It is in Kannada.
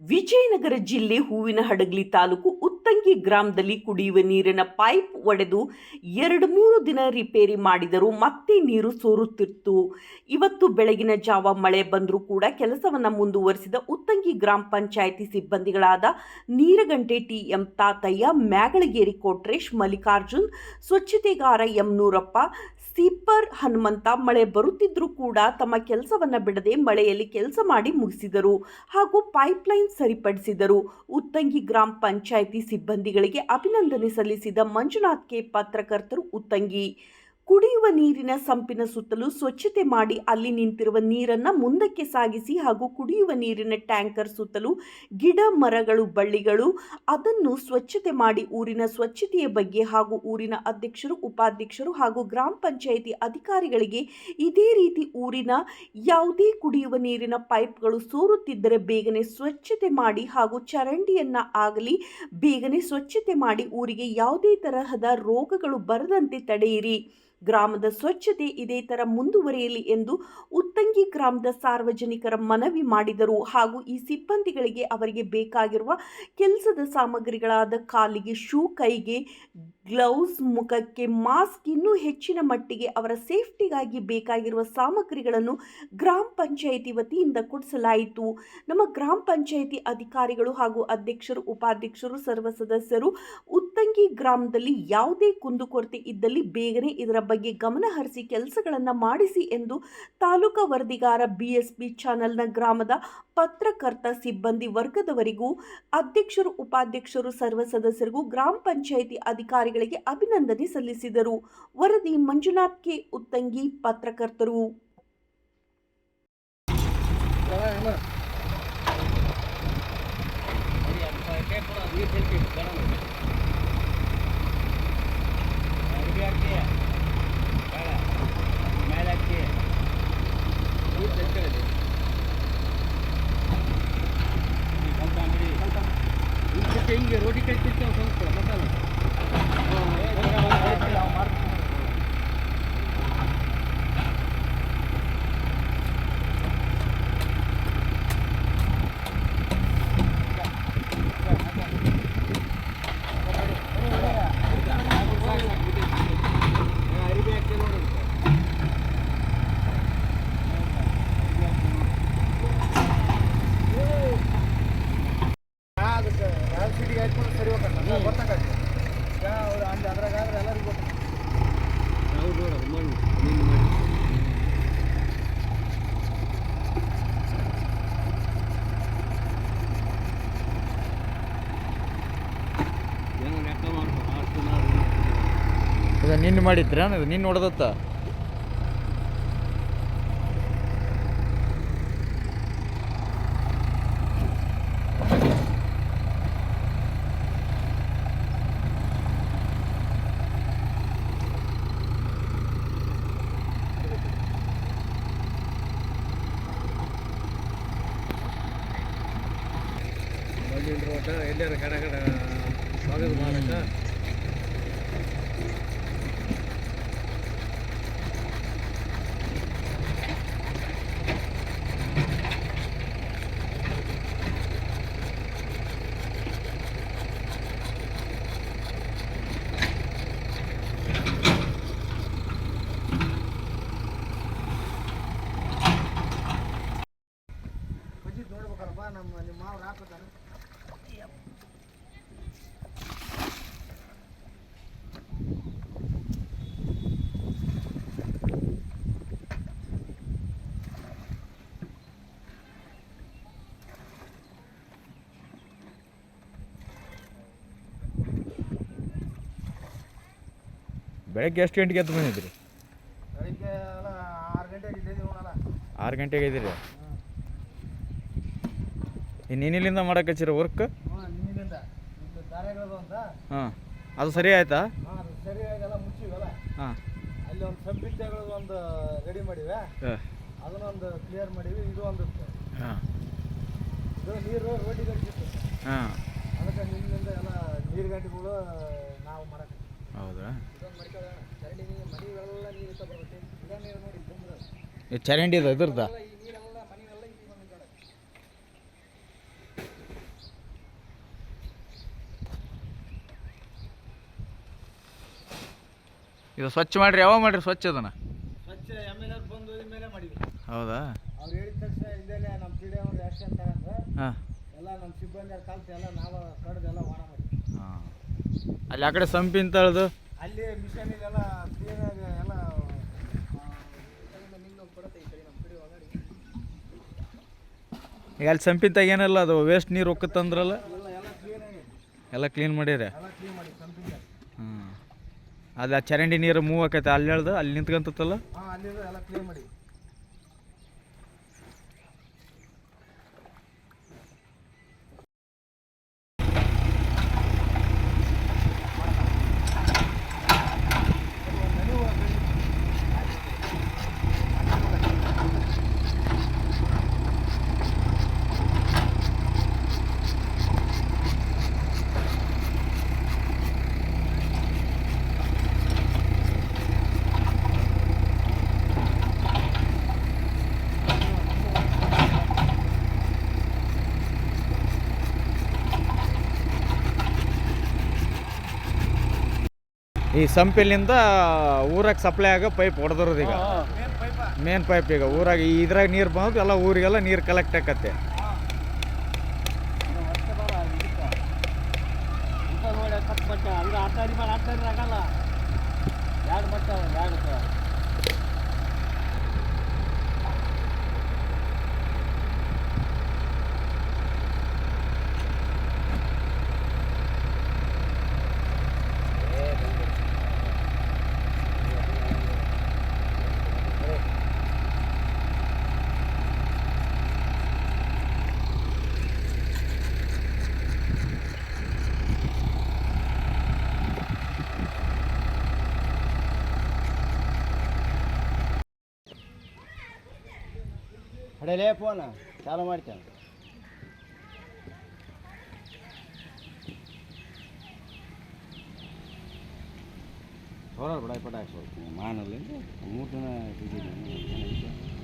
ವಿಜಯನಗರ ಜಿಲ್ಲೆ ಹೂವಿನ ಹಡಗಲಿ ತಾಲೂಕು ಉತ್ತಂಗಿ ಗ್ರಾಮದಲ್ಲಿ ಕುಡಿಯುವ ನೀರಿನ ಪೈಪ್ ಒಡೆದು ಎರಡು ಮೂರು ದಿನ ರಿಪೇರಿ ಮಾಡಿದರೂ ಮತ್ತೆ ನೀರು ಸೋರುತ್ತಿತ್ತು. ಇವತ್ತು ಬೆಳಗಿನ ಜಾವ ಮಳೆ ಬಂದರೂ ಕೂಡ ಕೆಲಸವನ್ನು ಮುಂದುವರಿಸಿದ ಉತ್ತಂಗಿ ಗ್ರಾಮ ಪಂಚಾಯಿತಿ ಸಿಬ್ಬಂದಿಗಳಾದ ನೀರಗಂಟೆ ಟಿ ಎಂ ತಾತಯ್ಯ ಮ್ಯಾಗಳಗೇರಿ ಕೋಟ್ರೇಶ್, ಮಲ್ಲಿಕಾರ್ಜುನ್, ಸ್ವಚ್ಛತೆಗಾರ ಎಂ ನೂರಪ್ಪ ಸೀಪರ್ ಹನುಮಂತ ಮಳೆ ಬರುತ್ತಿದ್ರೂ ಕೂಡ ತಮ್ಮ ಕೆಲಸವನ್ನ ಬಿಡದೆ ಮಳೆಯಲ್ಲಿ ಕೆಲಸ ಮಾಡಿ ಮುಗಿಸಿದರು ಹಾಗೂ ಪೈಪ್ಲೈನ್ ಸರಿಪಡಿಸಿದರು. ಉತ್ತಂಗಿ ಗ್ರಾಮ ಪಂಚಾಯಿತಿ ಸಿಬ್ಬಂದಿಗಳಿಗೆ ಅಭಿನಂದನೆ ಸಲ್ಲಿಸಿದ ಮಂಜುನಾಥ್ ಕೆ ಪತ್ರಕರ್ತರು ಉತ್ತಂಗಿ. ಕುಡಿಯುವ ನೀರಿನ ಸಂಪಿನ ಸುತ್ತಲೂ ಸ್ವಚ್ಛತೆ ಮಾಡಿ ಅಲ್ಲಿ ನಿಂತಿರುವ ನೀರನ್ನು ಮುಂದಕ್ಕೆ ಸಾಗಿಸಿ ಹಾಗೂ ಕುಡಿಯುವ ನೀರಿನ ಟ್ಯಾಂಕರ್ ಸುತ್ತಲೂ ಗಿಡ, ಮರಗಳು, ಬಳ್ಳಿಗಳು ಅದನ್ನು ಸ್ವಚ್ಛತೆ ಮಾಡಿ ಊರಿನ ಸ್ವಚ್ಛತೆಯ ಬಗ್ಗೆ ಹಾಗೂ ಊರಿನ ಅಧ್ಯಕ್ಷರು, ಉಪಾಧ್ಯಕ್ಷರು ಹಾಗೂ ಗ್ರಾಮ ಪಂಚಾಯಿತಿ ಅಧಿಕಾರಿಗಳಿಗೆ ಇದೇ ರೀತಿ ಊರಿನ ಯಾವುದೇ ಕುಡಿಯುವ ನೀರಿನ ಪೈಪ್ಗಳು ಸೋರುತ್ತಿದ್ದರೆ ಬೇಗನೆ ಸ್ವಚ್ಛತೆ ಮಾಡಿ ಹಾಗೂ ಚರಂಡಿಯನ್ನ ಆಗಲಿ ಬೇಗನೆ ಸ್ವಚ್ಛತೆ ಮಾಡಿ ಊರಿಗೆ ಯಾವುದೇ ತರಹದ ರೋಗಗಳು ಬರದಂತೆ ತಡೆಯಿರಿ. ಗ್ರಾಮದ ಸ್ವಚ್ಛತೆ ಇದೇ ಥರ ಮುಂದುವರಿಯಲಿ ಎಂದು ಉತ್ತಂಗಿ ಗ್ರಾಮದ ಸಾರ್ವಜನಿಕರ ಮನವಿ ಮಾಡಿದರು. ಹಾಗೂ ಈ ಸಿಬ್ಬಂದಿಗಳಿಗೆ ಅವರಿಗೆ ಬೇಕಾಗಿರುವ ಕೆಲಸದ ಸಾಮಗ್ರಿಗಳಾದ ಕಾಲಿಗೆ ಶೂ, ಕೈಗೆ ಗ್ಲೌಸ್, ಮುಖಕ್ಕೆ ಮಾಸ್ಕ್, ಇನ್ನೂ ಹೆಚ್ಚಿನ ಮಟ್ಟಿಗೆ ಅವರ ಸೇಫ್ಟಿಗಾಗಿ ಬೇಕಾಗಿರುವ ಸಾಮಗ್ರಿಗಳನ್ನು ಗ್ರಾಮ ಪಂಚಾಯಿತಿ ವತಿಯಿಂದ ಕೊಡಿಸಲಾಯಿತು. ನಮ್ಮ ಗ್ರಾಮ ಪಂಚಾಯಿತಿ ಅಧಿಕಾರಿಗಳು ಹಾಗೂ ಅಧ್ಯಕ್ಷರು, ಉಪಾಧ್ಯಕ್ಷರು, ಸರ್ವ ಸದಸ್ಯರು ಉತ್ತಂಗಿ ಗ್ರಾಮದಲ್ಲಿ ಯಾವುದೇ ಕುಂದುಕೊರತೆ ಇದ್ದಲ್ಲಿ ಬೇಗನೆ ಇದರ ಬಗ್ಗೆ ಗಮನ ಹರಿಸಿ ಕೆಲಸಗಳನ್ನು ಮಾಡಿಸಿ ಎಂದು ತಾಲೂಕಾ ವರದಿಗಾರ ಬಿಎಸ್ಪಿ ಚಾನೆಲ್ನ ಗ್ರಾಮದ ಪತ್ರಕರ್ತ ಸಿಬ್ಬಂದಿ ವರ್ಗದವರಿಗೂ, ಅಧ್ಯಕ್ಷರು, ಉಪಾಧ್ಯಕ್ಷರು, ಸರ್ವ ಸದಸ್ಯರಿಗೂ, ಗ್ರಾಮ ಪಂಚಾಯಿತಿ ಅಧಿಕಾರಿಗಳಿಗೆ ಅಭಿನಂದನೆ ಸಲ್ಲಿಸಿದರು. ವರದಿ ಮಂಜುನಾಥ್ ಕೆ. ಉತ್ತಂಗಿ, ಪತ್ರಕರ್ತರು. ಹಿಂಗೆ ಇದು ನಿನ್ನ ಮಾಡಿದ್ರ? ನಿನ್ನ ಹೊಡೆದತ್ತ? ಎಲ್ಲಾರ ಕಡೆ ಕಡೆ ಸ್ವಾಗತ ಮಾಡಕ್ಕೆ ನೋಡ್ಬೇಕಲ್ಲಪ್ಪ ನಮ್ಮ ನಿಮ್ಮ ಮಾವ್ರು ಹಾಕೋತಾನೆ ಬೆಳಗ್ಗೆ ಎಷ್ಟು ಗಂಟೆಗೆ ಎದ್ದು ಬಂದಿದ್ರಿ ಆರು ಗಂಟೆಗೆ ಇದ್ದೀರಿ ಇನ್ನು ಇನ್ನಿಲ್ಲಿಂದ ಮಾಡಕ್ಕೆ ಹಚ್ಚಿರ ವರ್ಕ್ ಹಾಂ. ಅದು ಸರಿ ಆಯ್ತಾ? ಹಾಂ ಅಲ್ಲಿ ಒಂದು ಸಬ್ಬಿಟ್ಟೆಗಳದು ಒಂದು ರೆಡಿ ಮಾಡಿವೆ. ಅದನ್ನೊಂದು ಕ್ಲಿಯರ್ ಮಾಡೀವಿ ಇದು ಒಂದು ಹಾಂ. ಇದು ನೀರು ರೋಡಿ ಗಂಟಿತ್ತು ಹಾಂ. ಅದಕ್ಕೆ ನಿಮ್ಮಿಂದ ಎಲ್ಲ ನೀರು ಗಂಟೆಗಳು ನಾವು ಮಾಡಕ್ಕೆ ಹೌದಾ? ಚರಂಡಿ ಇದೆ ಇದ್ರದ್ದು? ಇದು ಸ್ವಚ್ಛ ಮಾಡ್ರಿ ಯಾವಾಗ ಮಾಡ್ರಿ ಸ್ವಚ್ಛ ಅದನ್ನ? ಹೌದಾ? ಅವ್ರು ಹೇಳಿದ ತಕ್ಷಣ ನಮ್ಮ ಎಲ್ಲ ನಮ್ಮ ಸಿಬ್ಬಂದಿ ಕಲ್ತು ಎಲ್ಲ ನಾವು ಕಡ್ದು ಎಲ್ಲ ಒಣ ಮಾಡಿ ಹಾಂ. ಅಲ್ಲಿ ಆ ಕಡೆ ಸಂಪಿನ ತಳ್ದು ಅಲ್ಲಿ ಮಿಷನ್ ಇದೆಲ್ಲ ಎಲ್ಲ ಈಗ ಅಲ್ಲಿ ಸಂಪಿನ ತಾಗ ಏನಲ್ಲ ಅದು ವೇಸ್ಟ್ ನೀರು ಒಕ್ಕತ್ತಂದ್ರಲ್ಲ? ಎಲ್ಲ ಕ್ಲೀನ್ ಮಾಡಿದ್ರೆ ಹ್ಞೂ ಅದು ಆ ಚರಂಡಿ ನೀರು ಮೂವ್ ಆಕೈತೆ. ಅಲ್ಲಿ ಹೇಳ್ದು? ಅಲ್ಲಿ ನಿಂತ್ಕೊಂತತ್ತಲ್ಲ ಹಾಂ ಅಲ್ಲಿದು ಎಲ್ಲ ಕ್ಲೀನ್ ಮಾಡಿ ಈ ಸಂಪಿಲಿಂದ ಊರಾಗ ಸಪ್ಲೈ ಆಗೋ ಪೈಪ್ ಹೊಡೆದ್ರದ್ದು ಈಗ. ಮೇನ್ ಪೈಪ ಈಗ. ಊರಾಗ ಈ ಇದ್ರಾಗ ನೀರು ಬಂದು ಎಲ್ಲ ಊರಿಗೆಲ್ಲ ನೀರು ಕಲೆಕ್ಟ್ ಆಕತ್ತೆ. ಆಟ ಆಡಿ ಮಾಡಿ ಆಟ ಆಡಿದ್ರೆ ಆಗಲ್ಲ. ಎರಡು ಆಗುತ್ತೆ ಹಡಲೇ ಫೋನ್ ಚಾಲು ಮಾಡ್ತೇನೆ ಹೊರ ಬಿಡ ಪಟ ಹಾಕ್ಸ್ಬೇಕು ಮಾನಲ್ಲಿ ಮೂರು ದಿನ ಇದ್ದಿದ್ದೀನಿ